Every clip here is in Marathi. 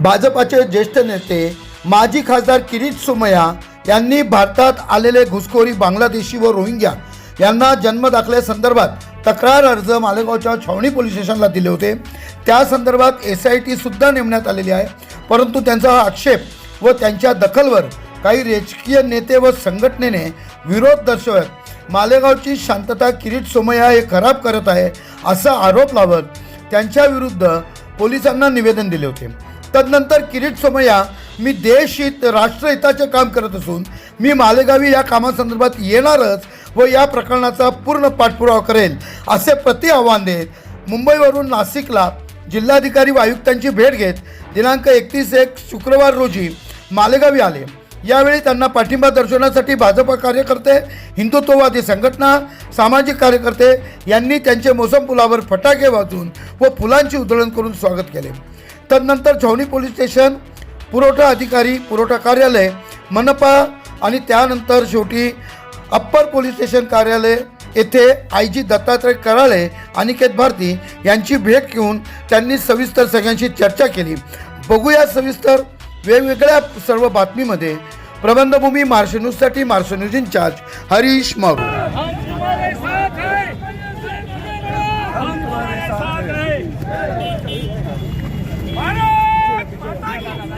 भाजपाचे ज्येष्ठ नेते माजी खासदार किरीट सोमय्या यांनी भारतात आलेले घुसखोरी बांगलादेशी व रोहिंग्या यांना जन्मदाखल्यासंदर्भात तक्रार अर्ज मालेगावच्या छावणी पोलीस स्टेशनला दिले होते. त्या संदर्भात एस आय टी सुद्धा नेमण्यात आलेली आहे. परंतु त्यांचा हा आक्षेप व त्यांच्या दखलवर काही राजकीय नेते व संघटनेने विरोध दर्शवत मालेगावची शांतता किरीट सोमय्या हे खराब करत आहे असा आरोप लावत त्यांच्या विरुद्ध पोलिसांना निवेदन दिले होते. तदनंतर किरीट सोमय्या मी देशहित राष्ट्रहिताचे काम करत असून मी मालेगावी या कामासंदर्भात येणारच व या प्रकरणाचा पूर्ण पाठपुरावा करेल असे प्रति आव्हान देत मुंबईवरून नाशिकला जिल्हाधिकारी व आयुक्तांची भेट घेत दिनांक एकतीस एक शुक्रवार रोजी मालेगावी आले. यावेळी त्यांना पाठिंबा दर्शवण्यासाठी भाजप कार्यकर्ते हिंदुत्ववादी संघटना सामाजिक कार्यकर्ते यांनी त्यांचे मोसम पुलावर फटाके वाजून व फुलांची उधळण करून स्वागत केले. तदनंतर छावणी पोलीस स्टेशन पुरवठा अधिकारी पुरवठा कार्यालय मनपा आणि त्यानंतर शेवटी अप्पर पोलीस स्टेशन कार्यालय येथे आय जी दत्तात्रय कराळे अनिकेत भारती यांची भेट घेऊन त्यांनी सविस्तर सगळ्यांशी चर्चा केली. बघूया सविस्तर वेगवेगळ्या सर्व बातमीमध्ये. प्रबंधभूमी मार्श न्यूजसाठी मार्श न्यूज हरीश मारू हम तुम्हारे साथ हैं हम तुम्हारे साथ हैं भारत माता की जय वंदे वंदे वंदे बोलो छत्रपति महाराज की जय वंदे भारत माता की जय वंदे वंदे हर हर महादेव हर हर महादेव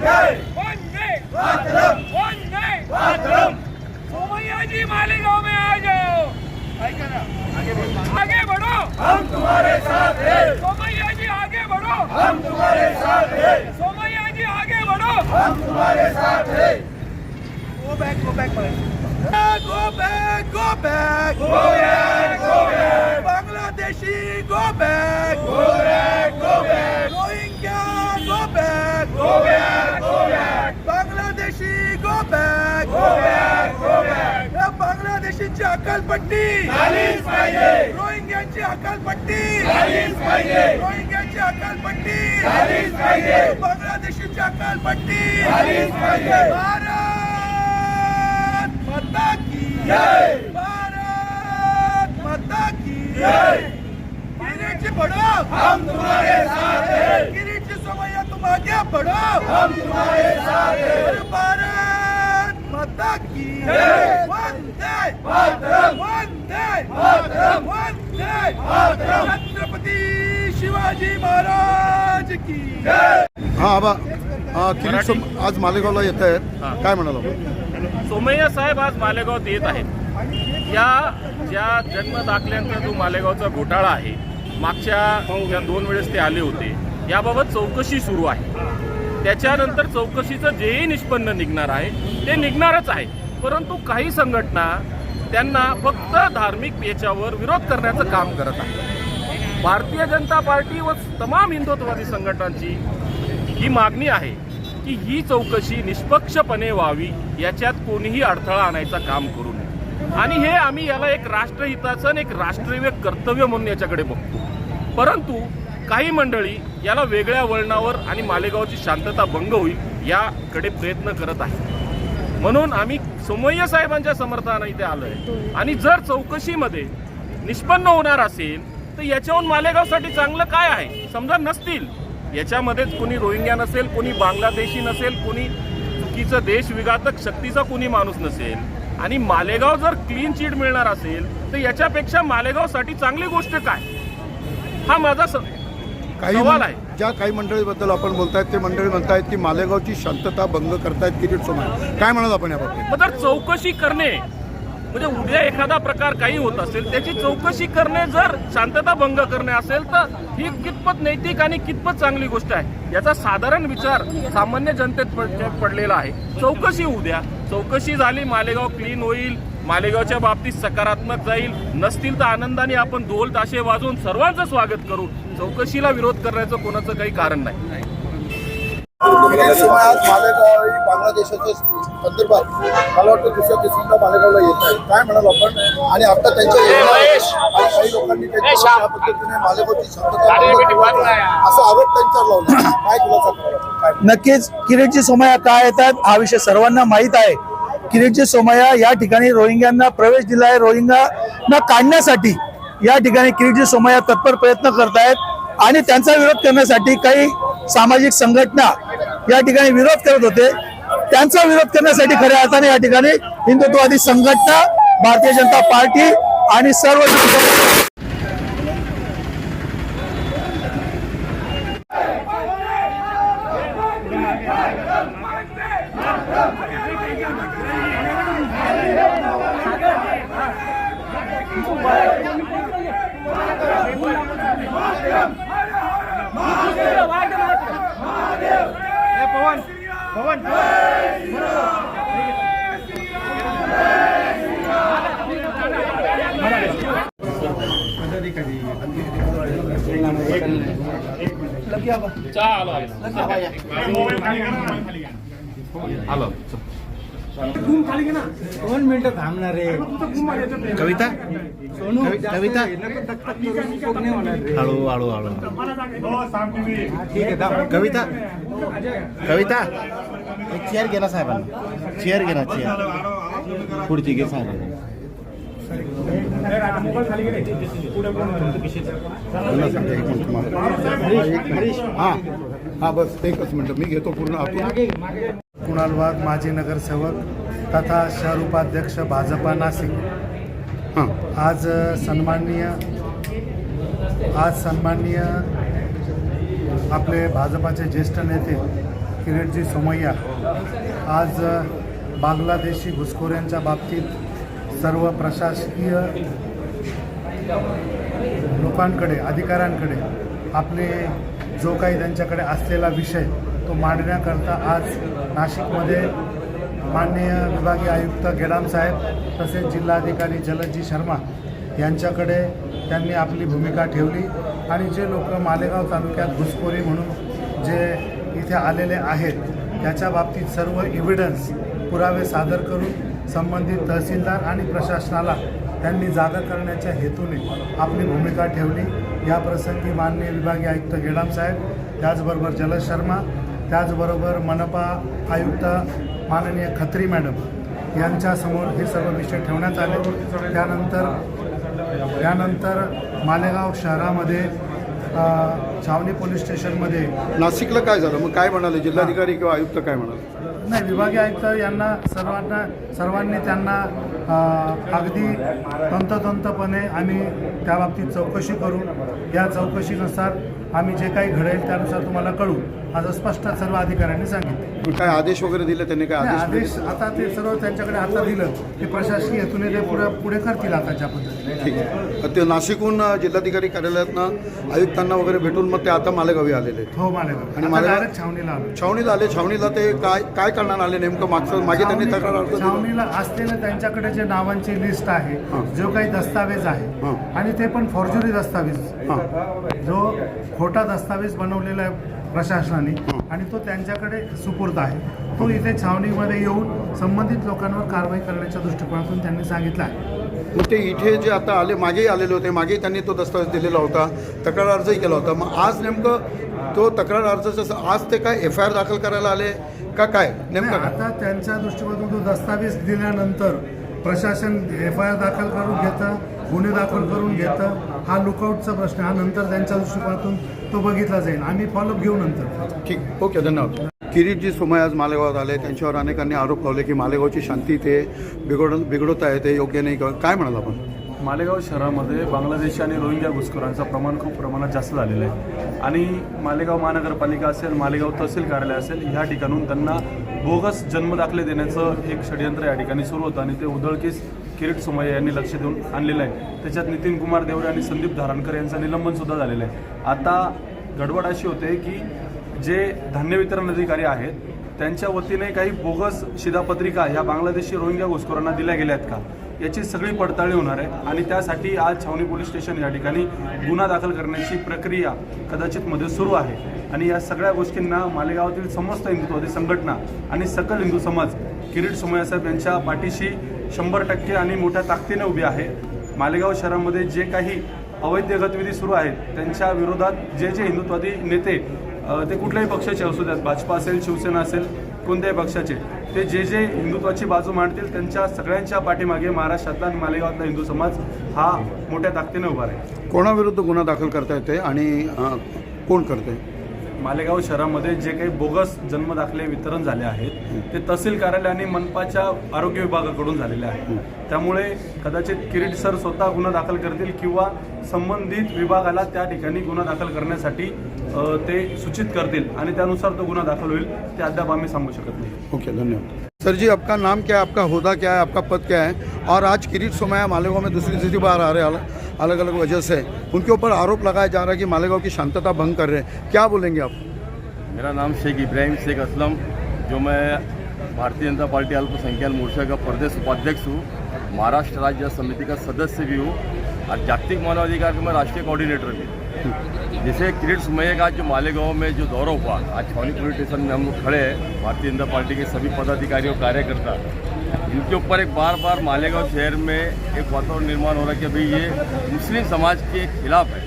माता की जय! वंदे! मातरम! वंदे! मातरम! सोमैया जी मालेगांव में आ जाओ। आगे बढ़ो। हम तुम्हारे साथ हैं। सोमैया जी आगे बढ़ो। हम तुम्हारे साथ हैं। सोमैया जी आगे बढ़ो। हम तुम्हारे साथ हैं। Go back, go back, go back, go back, go back, go back. Bangladeshi, go back, go back, go back. Back, go back, go back. Bangladeshi, go back, go back, go back. या बांगलादेशीची अकालपट्टी झालीच पाहिजे! रोहिंग्यांची अकालपट्टी झालीच पाहिजे! रोहिंग्यांची अकालपट्टी झालीच पाहिजे! बांगलादेशीची अकालपट्टी झालीच पाहिजे! भारत माता की जय! भारत माता की जय! किरीट बढ़ो हम तुम्हारे साथ हैं। तुम आगे बढ़ो हम तुम्हारे साथ हैं. भारत माता की जय. वंदे. मातरम. वंदे. मातरम. वंदे. मातरम. छत्रपति शिवाजी महाराज की. जय. हा आबा किरीट सोम आज मालेगावला येत आहेत. काय म्हणाला सोमय्या साहेब आज मालेगावात येत आहेत. या ज्या जन्म दाखल्यांचा जो मालेगावचा घोटाळा आहे मागच्या ज्या दोन वेळेस ते आले होते. याबाबत चौकशी सुरू आहे. त्याच्यानंतर चौकशीचं जेही निष्पन्न निघणार आहे ते निघणारच आहे. परंतु काही संघटना त्यांना फक्त धार्मिक याच्यावर विरोध करण्याचं काम करत आहे भारतीय जनता पार्टी व तमाम हिंदुत्ववादी संघटनांची ही मागणी आहे की ही चौकशी निष्पक्षपणे व्हावी याच्यात कोणीही अडथळा आणायचं काम करू नये. आणि हे आम्ही याला एक राष्ट्रहिताचं आणि एक राष्ट्रीय कर्तव्य म्हणून याच्याकडे बघतो. परंतु काही मंडळी याला वेगळ्या वळणावर आणि मालेगावची शांतता भंग होईल याकडे प्रयत्न करत आहे म्हणून आम्ही सोमय्या साहेबांच्या समर्थनाने इथे आलोय. आणि जर चौकशीमध्ये निष्पन्न होणार असेल तर याच्याहून मालेगावसाठी चांगलं काय आहे? समजा नसतील. याच्यामध्येच कोणी रोहिंग्या नसेल कोणी बांगलादेशी नसेल कोणी चुकीचं देश विघातक शक्तीचा कोणी माणूस नसेल आणि मालेगाव जर क्लीन चिट मिळणार असेल तर याच्यापेक्षा मालेगावसाठी चांगली गोष्ट काय? हा माझा काही सवाल मन- आहे. ज्या काही मंडळीबद्दल आपण बोलतायत ते मंडळी म्हणतायत की मालेगावची शांतता भंग करतायत किरीट सोमय्या काय म्हणाल आपण याबाबतीत? मग जर चौकशी करणे म्हणजे उद्या एखादा प्रकार काही होत असेल त्याची चौकशी करणे जर शांतता भंग करणे असेल तर ही कितपत नैतिक आणि कितपत चांगली गोष्ट आहे? याचा साधारण विचार सामान्य जनतेत पड- पडलेला आहे. चौकशी होऊ द्या चौकशी झाली मालेगाव क्लीन होईल मालेगावच्या बाबतीत सकारात्मक जाईल नसतील तर आनंदाने आपण ढोल ताशे वाजवून सर्वांचं स्वागत करू. चौकशीला विरोध करण्याचं कोणाचं काही कारण नाही. मालेगाव बांगलादेशाच्या संदर्भात मला वाटतं दुसऱ्या तिसऱ्यांदा मालेगावला येत आहे. काय म्हणाल आपण? आणि आता त्यांच्या येण्यावर आणि काही लोकांनी त्यांच्यावर त्या पद्धतीने मालेगावची शांतता भंग केली आहे, असा आरोप त्यांच्यावर लावला. काय खुलासा कराल आपण? काय? नक्कीच किरीटची सोमया काय येतात हा विषय सर्वांना माहीत आहे. किरीटजी सोमय्या या ठिकाणी रोहिंग्यांना प्रवेश दिला आहे रोहिंग्यांना काढण्यासाठी या ठिकाणी किरीटजी सोमय्या तत्पर प्रयत्न करतायत आणि त्यांचा विरोध करण्यासाठी काही सामाजिक संघटना या ठिकाणी विरोध करत होते. त्यांचा विरोध करण्यासाठी खऱ्या अर्थाने या ठिकाणी हिंदुत्ववादी संघटना भारतीय जनता पार्टी आणि सर्व पवन पवन. चालो आलो. दोन मिनिटं थांबणार रे कविता? कविता? हळू हळू हळू. ठीक आहे. कविता? कविता? एक चेअर घे ना साहेबांना. चेअर घे ना चेअर पुढची घे साहेबांना. हां. हां बस एकच मिनटं. मी घेतो पूर्ण आपण. कुणाल वाघ माजी नगरसेवक तथा शहर उपाध्यक्ष भाजपा नाशिक. हां. आज सन्माननीय आज सन्माननीय आपले भाजपाचे ज्येष्ठ नेते किरीटजी सोमय्या आज बांगलादेशी घुसखोऱ्यांच्या बाबतीत सर्व प्रशासकीय लोकांकडे अधिकाऱ्यांकडे आपले जो काही त्यांच्याकडे असलेला विषय तो मांडण्याकरता आज नाशिकमध्ये माननीय विभागीय आयुक्त गेडाम साहेब तसेच जिल्हाधिकारी जलजी शर्मा यांच्याकडे त्यांनी आपली भूमिका ठेवली. आणि जे लोक मालेगाव तालुक्यात घुसखोरी म्हणून जे इथे आलेले आहेत त्याच्या बाबतीत सर्व इव्हिडन्स पुरावे सादर करून संबंधित तहसीलदार आणि प्रशासनाला त्यांनी जागा करण्याच्या हेतूने आपली भूमिका ठेवली. या प्रसंगी माननीय विभागीय आयुक्त गेडाम साहेब त्याचबरोबर जलज शर्मा त्याचबरोबर मनपा आयुक्त माननीय खत्री मॅडम यांच्यासमोर हे सर्व विषय ठेवण्यात आले. त्यानंतर त्यानंतर मालेगाव शहरामध्ये छावणी पोलीस स्टेशनमध्ये नाशिकला काय झालं? मग काय म्हणाले? जिल्हाधिकारी किंवा आयुक्त काय म्हणाले? नाही विभागीय आयुक्त यांना सर्वांना सर्वांनी त्यांना अगदी तंततंतपणे आम्ही त्या बाबतीत चौकशी करू. या चौकशीनुसार आम्ही जे काही घडेल त्यानुसार तुम्हाला कळू. असं स्पष्ट सर्व अधिकाऱ्यांनी सांगितलं. काय आदेश वगैरे दिले? त्यांनी काय आदेश आदेश आता ते सर्व त्यांच्याकडे आता दिलं. ते प्रशासकीय हेतूने ते पुढे पुढे करतील आताच्या पद्धतीने. ठीक आहे. ते नाशिकहून अ, जिल्हाधिकारी कार्यालयातनं आयुक्तांना वगैरे भेटून मग ते आता मालेगावी आलेले आहेत. हो मालेगाव. आणि आता मालेगाव- छावणीला आलो. छावणीला आले. छावणीला ते काय काय करणार आले नेमकं? मागचं मागे त्यांनी तक्रार अर्ज दिला. छावणीला असलेलं त्यांच्याकडे जे नावांची लिस्ट आहे हां. जो काही दस्तावेज आहे हां. आणि ते पण फॉर्ज्युरी दस्तावेज. हां. जो खोटा दस्तावेज बनवलेला आहे प्रशासनाने आणि तो त्यांच्याकडे सुपूर्द आहे. तो इथे छावणीमध्ये येऊन संबंधित लोकांवर कारवाई करण्याच्या दृष्टिकोनातून त्यांनी सांगितलं आहे. मग ते इथे जे आता आले मागेही आलेले होते. मागे त्यांनी तो दस्तावेज दिलेला होता. तक्रार अर्जही केला होता. मग आज नेमकं तो तक्रार अर्जाचं आज ते काय एफ आय आर दाखल करायला आले का काय? नेमकं आता त्यांच्या दृष्टिकोनातून तो दस्तावेज दिल्यानंतर प्रशासन एफ आय आर दाखल करून घेतं. गुन्हे दाखल करून घेतं. हा लुकआउटचा प्रश्न हा नंतर त्यांच्या दृष्टिकोनातून तो बघितला जाईल. आम्ही फॉलोअप घेऊ नंतर. ठीक. ओके धन्यवाद. किरीटजी सोमय आज मालेगावात आले. त्यांच्यावर अनेकांनी आरोप लावले की मालेगावची शांती ते बिघड बिघडवत आहे ते योग्य नाही काय म्हणाल आपण? मालेगाव शहरामध्ये बांगलादेशी आणि रोहिंग्या घुसखोरांचं प्रमाण खूप प्रमाणात जास्त झालेलं आहे. आणि मालेगाव महानगरपालिका असेल मालेगाव तहसील कार्यालय असेल ह्या ठिकाणून त्यांना बोगस जन्मदाखले देण्याचं एक षडयंत्र या ठिकाणी सुरू होतं आणि ते उधळकीस किरीट सोमय्या यांनी लक्ष देऊन आणलेलं आहे. त्याच्यात नितीन कुमार देवरे आणि संदीप धारणकर यांचं निलंबन सुद्धा झालेलं आहे. आता गडबड अशी होते की जे धान्य वितरण अधिकारी आहेत त्यांच्या वतीने काही बोगस शिधापत्रिका ह्या बांगलादेशी रोहिंग्या घुसखोरांना दिल्या गेल्या आहेत का? याची सगळी पडताळणी होणार आहे आणि त्यासाठी आज छावणी पोलीस स्टेशन या ठिकाणी गुन्हा दाखल करण्याची प्रक्रिया कदाचित मध्ये सुरू आहे. आणि या सगळ्या गोष्टींना मालेगावातील समस्त हिंदुत्ववादी संघटना आणि सकल हिंदू समाज किरीट सोमय्या साहेब यांच्या पाठीशी शंभर टक्के आणि मोठ्या ताकदीने उभी आहे. मालेगाव शहरामध्ये जे काही अवैध गतिविधी सुरू आहेत त्यांच्या विरोधात जे जे हिंदुत्वादी नेते ते कुठल्याही पक्षाचे असू द्यात भाजपा असेल शिवसेना असेल कोणत्याही पक्षाचे ते जे जे हिंदुत्वाची बाजू मांडतील त्यांच्या सगळ्यांच्या पाठीमागे महाराष्ट्रातला आणि मालेगावातला हिंदू समाज हा मोठ्या ताकदीने उभा आहे कोणाविरुद्ध गुन्हा दाखल करता येते आणि कोण करते मालेगाव शहरामध्ये जे काही बोगस जन्मदाखले वितरण झाले आहेत ते तहसील कार्यालय आणि मनपाच्या आरोग्य विभागाकडून झालेले आहेत. त्यामुळे कदाचित किरीट सर स्वतः गुन्हा दाखल करतील किंवा संबंधित विभागाला त्या ठिकाणी गुन्हा दाखल करण्यासाठी ते सूचित करतील आणि त्यानुसार तो गुन्हा दाखल होईल ते अद्याप आम्ही सांगू शकत नाही. ओके धन्यवाद. सर जी, आपका नाम क्या है? आपका होदा क्या है? आपका पद क्या है? और आज किरीट सोमैया मालेगांव में दूसरी तीसरी बार आ रहे हैं, अलग अलग वजह से। उनके ऊपर आरोप लगाया जा रहा है कि मालेगांव की शांतता भंग कर रहे हैं। क्या बोलेंगे आप? मेरा नाम शेख इब्राहिम शेख असलम, जो मैं भारतीय जनता पार्टी अल्पसंख्यक मोर्चा का प्रदेश उपाध्यक्ष हूँ, महाराष्ट्र राज्य समिति का सदस्य भी हूँ। और जागतिक मानवाधिकार का मैं राष्ट्रीय कोऑर्डिनेटर भी हूँ। जैसे किरीट सुमैया का जो मालेगांव में जो दौरा हुआ, आज छावनी पुलिस स्टेशन में हम लोग खड़े हैं। भारतीय जनता पार्टी के सभी पदाधिकारियों, कार्यकर्ता इनके ऊपर एक बार बार मालेगांव शहर में एक वातावरण निर्माण हो रहा है कि अभी ये मुस्लिम समाज के खिलाफ है।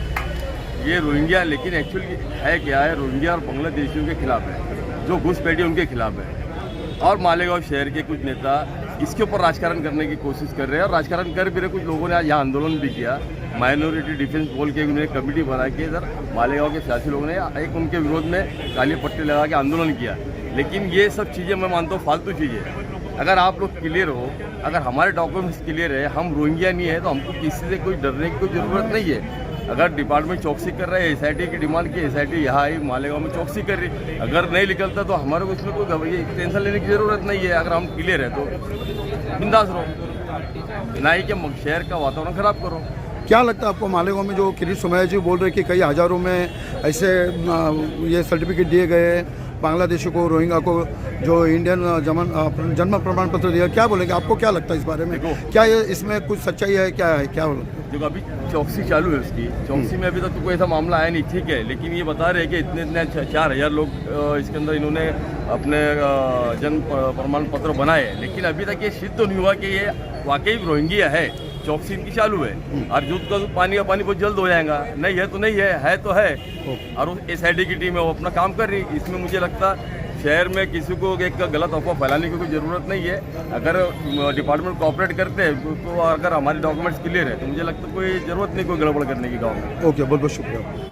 ये रोहिंग्या, लेकिन एक्चुअली है क्या है, रोहिंग्या और बांग्लादेशियों के खिलाफ है। जो घुसपैठी उनके खिलाफ है। और मालेगांव शहर के कुछ नेता इसके ऊपर राजकारण करने की कोशिश कर रहे हैं और राजकारण कर भी रहे, कुछ लोगों ने आज यहाँ आंदोलन भी किया। माइनॉरिटी डिफेंस बोल के उन्होंने कमेटी बना के इधर मालेगांव के सियासी लोगों ने एक उनके विरोध में काली पट्टी लगा के आंदोलन किया। लेकिन ये सब चीज़ें मैं मानता हूँ फालतू चीज़ें अगर आप लोग क्लियर हो, अगर हमारे डॉक्यूमेंट्स क्लियर है, हम रोहिंग्या नहीं है तो हमको किसी से कोई डरने की कोई ज़रूरत नहीं है। अगर डिपार्टमेंट चौकसी कर रहा है एसआईटी की डिमांड की एस यहाँ आई मालेगांव में चौकसी कर रही अगर नहीं निकलता तो हमारे को इसमें कोई टेंशन लेने की ज़रूरत नहीं है, अगर हम क्लियर है तो। बिंदास रहो। ना ही कि शहर का वातावरण खराब करो। क्या लगता है आपको मालेगांव में जो किरीट सोमैया जी बोल रहे कि कई हज़ारों में ऐसे ये सर्टिफिकेट दिए गए हैं बांग्लादेशी को रोहिंगा को जो इंडियन जमन जन्म प्रमाण पत्र दिया क्या बोलेंगे? आपको क्या लगता है इस बारे में? क्या ये इसमें कुछ सच्चाई है क्या है? क्या बोलते देखो अभी चौकसी चालू है उसकी। चौकसी में अभी तक तो कोई ऐसा मामला आया नहीं ठीक है लेकिन ये बता रहे हैं कि इतने इतने चार हज़ार लोग इसके अंदर इन्होंने अपने जन्म प्रमाण पत्र बनाए लेकिन अभी तक ये सिद्ध नहीं हुआ कि ये वाकई रोहिंग्या है। चौकसी इनकी चालू है। और दूध का पानी का पानी बहुत जल्द हो जाएगा। नहीं है तो नहीं है है तो है। और एस आई की टीम है, वो अपना काम कर रही इसमें मुझे लगता शहर में किसी को एक गलत अफवाह फैलाने की कोई ज़रूरत नहीं है। अगर डिपार्टमेंट कोऑपरेट करते हैं, तो- तो अगर हमारे डॉक्यूमेंट्स क्लियर है तो मुझे लगता है कोई ज़रूरत नहीं, कोई गड़बड़ करने की गाँव में। ओके, बहुत बहुत शुक्रिया।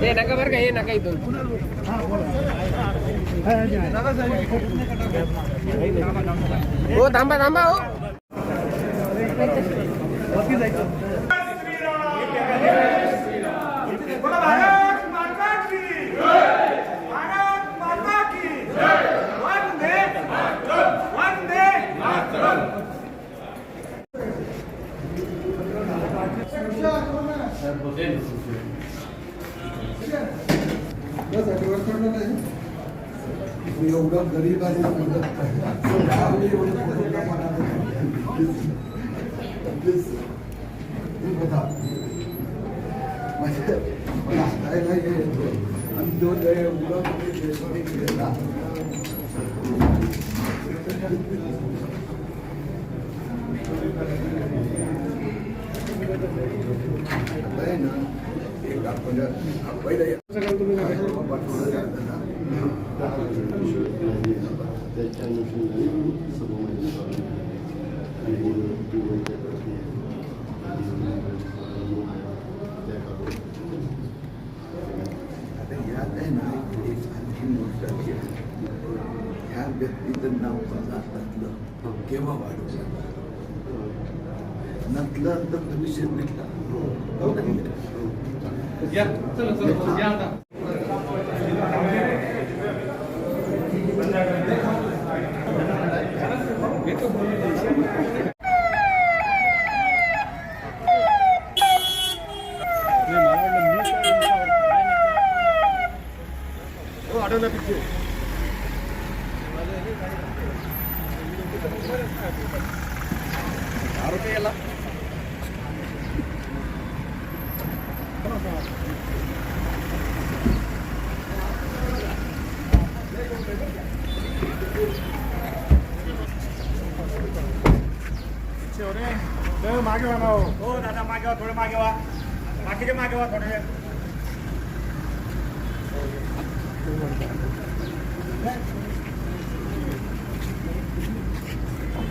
हे नका बरं का हे नका इथून हो थांबा थांबा हो बोला भारत माता की भारत माता की वंदे वंदे एवढं गरीब यात आहे ना एक आणखी गोष्ट अशी आहे. ह्या व्यक्तीचं नाव पदार्थातलं केव्हा वाढवलं नंतला तर विषय भेटला हो का नाही? हो दादा मागे वा थोडं मागे वा बाकीचे मागे वा थोडे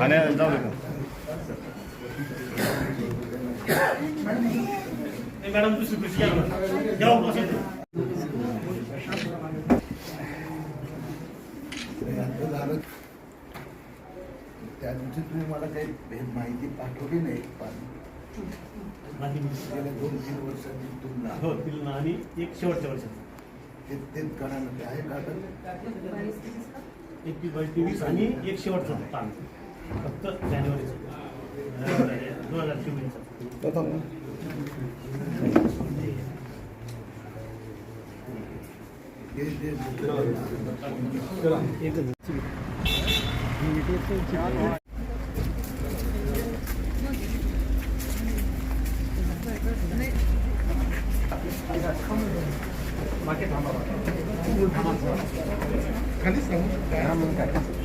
आणि जाऊ दे आता झालं. त्या दिवशी तुम्ही मला काही माहिती पाठवली नाही पण गेल्या दोन तीन वर्षांनी तुलना. आणि एक शेवटच्या वर्षात ते तेच कळालं ते आहे का आता? एक तेवीस आणि एक शेवटचा ताण. फक्त जानेवारीचा. दोन हजार चोवीसचा. 맞게 담아봐. 담아봐. 간디스 담으면 갈까?